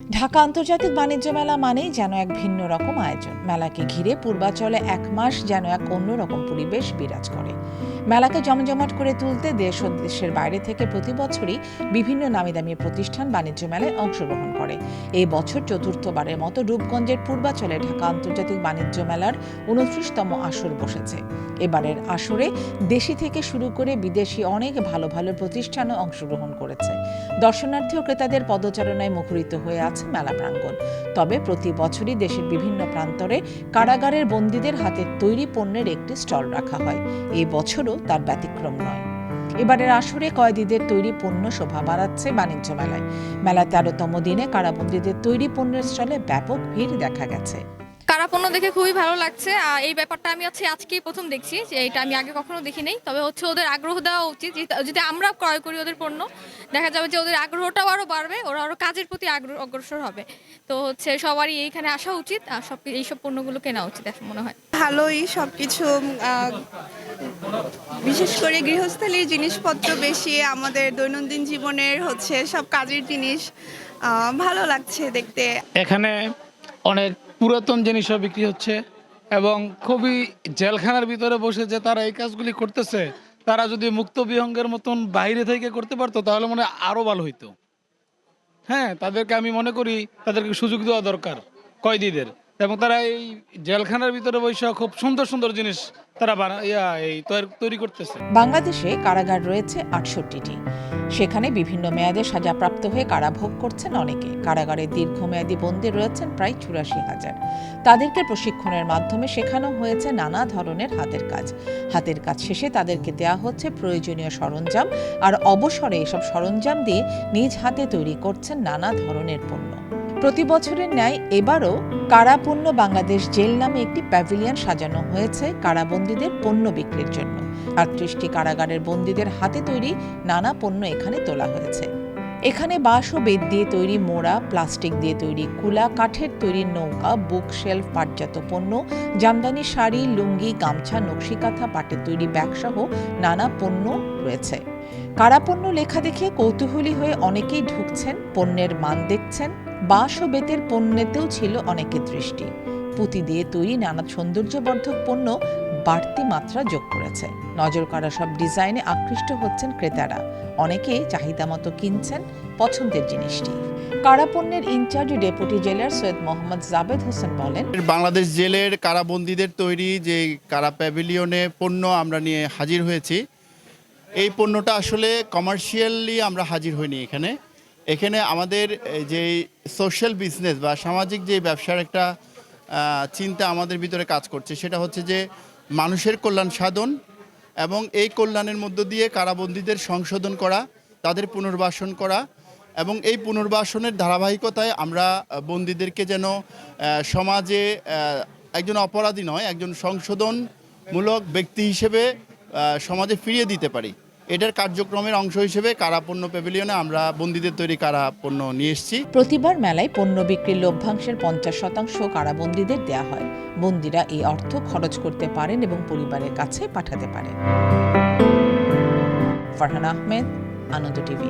ঢাকা আন্তর্জাতিক বাণিজ্য মেলা মানেই যেন এক ভিন্ন রকম আয়োজন। মেলাকে ঘিরে পূর্বাচলে এক মাস যেন এক অন্যরকম পরিবেশ বিরাজ করে। মেলাকে জমজমাট করে তুলতে দেশ ও দেশের বাইরে থেকে প্রতি বছরই বিভিন্ন নামি দামি প্রতিষ্ঠান বাণিজ্য মেলায় অংশগ্রহণ করে। এই বছর চতুর্থবারের মতো রূপগঞ্জের পূর্বাচলে ঢাকা আন্তর্জাতিক বাণিজ্য মেলার উনত্রিশতম আসর বসেছে। এবারের আসরে দেশি থেকে শুরু করে বিদেশি অনেক ভালো ভালো প্রতিষ্ঠানও অংশগ্রহণ করেছে। দর্শনার্থী ও ক্রেতাদের পদচারণায় মুখরিত হয়ে আছে মেলা প্রাঙ্গণ। তবে প্রতি বছরই দেশের বিভিন্ন প্রান্তরে কারাগারের বন্দীদের হাতে তৈরি পণ্যের একটি স্টল রাখা হয়। এই বছরও তার ব্যতিক্রম নয়। এবারের আসরে কয়েদিদের তৈরি পণ্য শোভা বাড়াচ্ছে বাণিজ্য মেলায়। মেলা তেরোতম দিনে কারাবন্দীদের তৈরি পণ্যের স্টলে ব্যাপক ভিড় দেখা গেছে। পণ্য দেখে খুবই ভালো লাগছে। আর এই ব্যাপারটা আমি হচ্ছে আজকেই প্রথম দেখছি যে এটা আমি আগে কখনো দেখি নাই তবে হচ্ছে ওদের আগ্রহ দেওয়া উচিত যদি আমরা ক্রয় করি ওদের পণ্য দেখা যাবে যে ওদের আগ্রহটাও আরও বাড়বে ওরা আরও কাজের প্রতি আগ্রহ অগ্রসর হবে। তো হচ্ছে সবারই এইখানে আসা উচিত আর সব এইসব পণ্যগুলো কেনা উচিত এখন মনে হয়। ভালোই সব কিছু বিশেষ করে গৃহস্থালির জিনিসপত্র বেশি আমাদের দৈনন্দিন জীবনের হচ্ছে সব কাজের জিনিস ভালো লাগছে দেখতে। এখানে অনেক পুরাতন জিনিসও বিক্রি হচ্ছে এবং খুবই জেলখানার ভিতরে বসে যে তারা এই কাজগুলি করতেছে, তারা যদি মুক্ত বিহঙ্গের মতন বাইরে থেকে করতে পারতো, তাহলে মনে আরও ভালো হইতো। হ্যাঁ তাদেরকে আমি মনে করি তাদেরকে সুযোগ দেওয়া দরকার, কয়দিদের। এবং তারা এই জেলখানার ভিতরে বসে খুব সুন্দর সুন্দর জিনিস তারা তৈরি- করতেছে। বাংলাদেশে কারাগার রয়েছে আটষট্টিটি। সেখানে বিভিন্ন মেয়াদে সাজাপ্রাপ্ত হয়ে কারাভোগ করছেন অনেকে। কারাগারে দীর্ঘমেয়াদী বন্দী রয়েছেন প্রায় চুরাশি হাজার। তাদেরকে প্রশিক্ষণের মাধ্যমে শেখানো হয়েছে নানা ধরনের হাতের কাজ। হাতের কাজ শেষে তাদেরকে দেওয়া হচ্ছে প্রয়োজনীয় সরঞ্জাম আর অবসরে এসব সরঞ্জাম দিয়ে নিজ হাতে তৈরি করছেন নানা ধরনের পণ্য। প্রতি বছরের ন্যায় এবারও কারাপণ্য বাংলাদেশ জেল নামে একটি প্যাভিলিয়ন সাজানো হয়েছে কারাবন্দীদের পণ্য বিক্রির জন্য। আটত্রিশটি কারাগারের বন্দীদের হাতে তৈরি নানা পণ্য এখানে তোলা হয়েছে। এখানে বাঁশ ও বেত দিয়ে তৈরি মোড়া, প্লাস্টিক দিয়ে তৈরি কুলা, কাঠের তৈরি নৌকা বুক শেলফ পাটজাত পণ্য, জামদানি শাড়ি, লুঙ্গি, গামছা, নকশিকাঁথা, পাটের তৈরি ব্যাগসহ নানা পণ্য রয়েছে। কারাপণ্য লেখা দেখে কৌতূহলী হয়ে অনেকেই ঢুকছেন, পণ্যের মান দেখছেন বাঁশ ও বেতের পণ্যেতেও ছিল অনেকের দৃষ্টি। পুঁতি দিয়ে তৈরি নানা সৌন্দর্যবর্ধক পণ্য বাড়তি মাত্রা যোগ করেছে। নজর কাড়া সব ডিজাইনে আকৃষ্ট হচ্ছেন ক্রেতারা। অনেকে চাহিদা মতো কিনছেন পছন্দের জিনিসটি। কারাপণ্যের ইনচার্জ ডেপুটি জেলার সৈয়দ মোহাম্মদ জাবেদ হোসেন বলেন, বাংলাদেশ জেলের কারাবন্দীদের তৈরি যে কারা প্যাভিলিয়নে পণ্য আমরা নিয়ে হাজির হয়েছি, এই পণ্যটা আসলে কমার্শিয়ালি আমরা হাজির হইনি এখানে। এখানে আমাদের যে সোশ্যাল বিজনেস বা সামাজিক যে ব্যবসার একটা চিন্তা আমাদের ভিতরে কাজ করছে, সেটা হচ্ছে যে মানুষের কল্যাণ সাধন এবং এই কল্যাণের মধ্য দিয়ে কারাবন্দীদের সংশোধন করা, তাদের পুনর্বাসন করা এবং এই পুনর্বাসনের ধারাবাহিকতায় আমরা বন্দীদেরকে যেন সমাজে একজন অপরাধী নয়, একজন সংশোধনমূলক ব্যক্তি হিসেবে সমাজে ফিরিয়ে দিতে পারি। এটার কার্যক্রমের অংশ হিসেবে কারা পণ্য প্যাভিলিয়নে, আমরা বন্দীদের তৈরি কারা পণ্য নিয়ে এসেছি। প্রতিবার মেলায় পণ্য বিক্রির লভ্যাংশের পঞ্চাশ শতাংশ কারাবন্দীদের দেয়া হয়। বন্দীরা এই অর্থ খরচ করতে পারেন এবং পরিবারের কাছে পাঠাতে পারেন। ফারহান আহমেদ, আনন্দ টিভি।